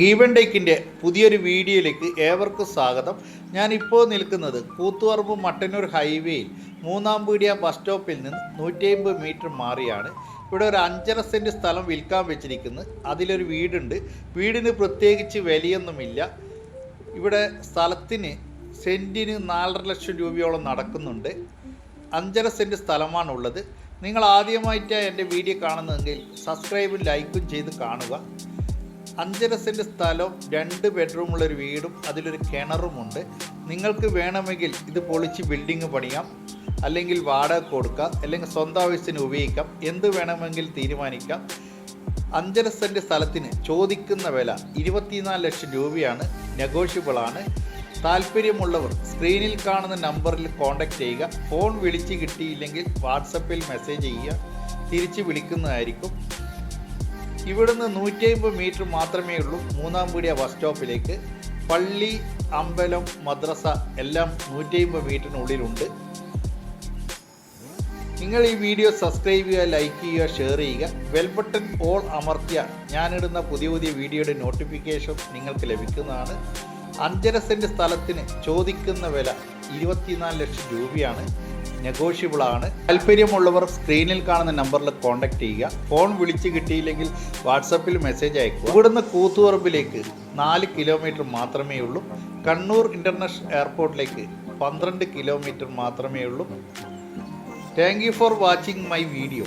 Given ഡേക്കിന്റെ പുതിയൊരു വീഡിയോയിലേക്ക് ഏവർക്കും സ്വാഗതം. ഞാനിപ്പോൾ നിൽക്കുന്നത് കൂത്തുപറമ്പ് മട്ടന്നൂർ ഹൈവേയിൽ മൂന്നാം പീടിയ ബസ് സ്റ്റോപ്പിൽ നിന്ന് നൂറ്റി അമ്പത് മീറ്റർ മാറിയാണ്. ഇവിടെ ഒരു അഞ്ചര സെന്റ് സ്ഥലം വിൽക്കാൻ വെച്ചിരിക്കുന്നു. അതിലൊരു വീടുണ്ട്. വീടിന് പ്രത്യേകിച്ച് വിലയൊന്നുമില്ല. ഇവിടെ സ്ഥലത്തിന് സെന്റിന് നാലര ലക്ഷം രൂപയോളം നടക്കുന്നുണ്ട്. അഞ്ചര സെന്റ് സ്ഥലമാണുള്ളത്. നിങ്ങൾ ആദ്യമായിട്ടാണ് എന്റെ വീഡിയോ കാണുന്നതെങ്കിൽ സബ്സ്ക്രൈബും ലൈക്കും ചെയ്ത് കാണുക. അഞ്ചര സെന്റ് സ്ഥലവും രണ്ട് ബെഡ്റൂമുള്ള ഒരു വീടും അതിലൊരു കിണറുമുണ്ട്. നിങ്ങൾക്ക് വേണമെങ്കിൽ ഇത് പൊളിച്ച് ബിൽഡിംഗ് പണിയാം അല്ലെങ്കിൽ വാടക കൊടുക്കാം അല്ലെങ്കിൽ സ്വന്തം ആവശ്യത്തിന് ഉപയോഗിക്കാം എന്ത് വേണമെങ്കിൽ തീരുമാനിക്കാം. അഞ്ചര സെന്റ് സ്ഥലത്തിന് ചോദിക്കുന്ന വില ഇരുപത്തിനാല് ലക്ഷം രൂപയാണ് നെഗോഷ്യബിളാണ് താല്പര്യമുള്ളവർ സ്ക്രീനിൽ കാണുന്ന നമ്പറിൽ കോൺടാക്റ്റ് ചെയ്യുക. ഫോൺ വിളിച്ച് കിട്ടിയില്ലെങ്കിൽ വാട്സപ്പിൽ മെസ്സേജ് ചെയ്യുക. തിരിച്ച് വിളിക്കുന്നതായിരിക്കും. ഇവിടുന്ന് നൂറ്റി അമ്പത് മീറ്റർ മാത്രമേ ഉള്ളൂ. മൂന്നാം പീടിയ ബസ് സ്റ്റോപ്പിലേക്ക് പള്ളി അമ്പലം മദ്രസ എല്ലാം നൂറ്റി അമ്പത് മീറ്ററിനുള്ളിലുണ്ട്. നിങ്ങൾ ഈ വീഡിയോ സബ്സ്ക്രൈബ് ചെയ്യുക ലൈക്ക് ചെയ്യുക ഷെയർ ചെയ്യുക. ബെൽ ബട്ടൺ ഓൾ അമർത്തിയ ഞാനിടുന്ന പുതിയ പുതിയ വീഡിയോയുടെ നോട്ടിഫിക്കേഷൻ നിങ്ങൾക്ക് ലഭിക്കുന്നതാണ്. അഞ്ചര സെന്റ് സ്ഥലത്തിന് ചോദിക്കുന്ന വില ഇരുപത്തിനാല് ലക്ഷം രൂപയാണ്. നെഗോഷ്യബിൾ ആണ്. താല്പര്യമുള്ളവർ സ്ക്രീനിൽ കാണുന്ന നമ്പറിൽ കോൺടാക്ട് ചെയ്യുക. ഫോൺ വിളിച്ച് കിട്ടിയില്ലെങ്കിൽ വാട്സപ്പിൽ മെസ്സേജ് അയക്കുക. ഇവിടുന്ന് കൂത്തുപറമ്പിലേക്ക് നാല് കിലോമീറ്റർ മാത്രമേ ഉള്ളൂ. കണ്ണൂർ ഇന്റർനാഷണൽ എയർപോർട്ടിലേക്ക് പന്ത്രണ്ട് കിലോമീറ്റർ മാത്രമേ ഉള്ളൂ. Thank you for watching my video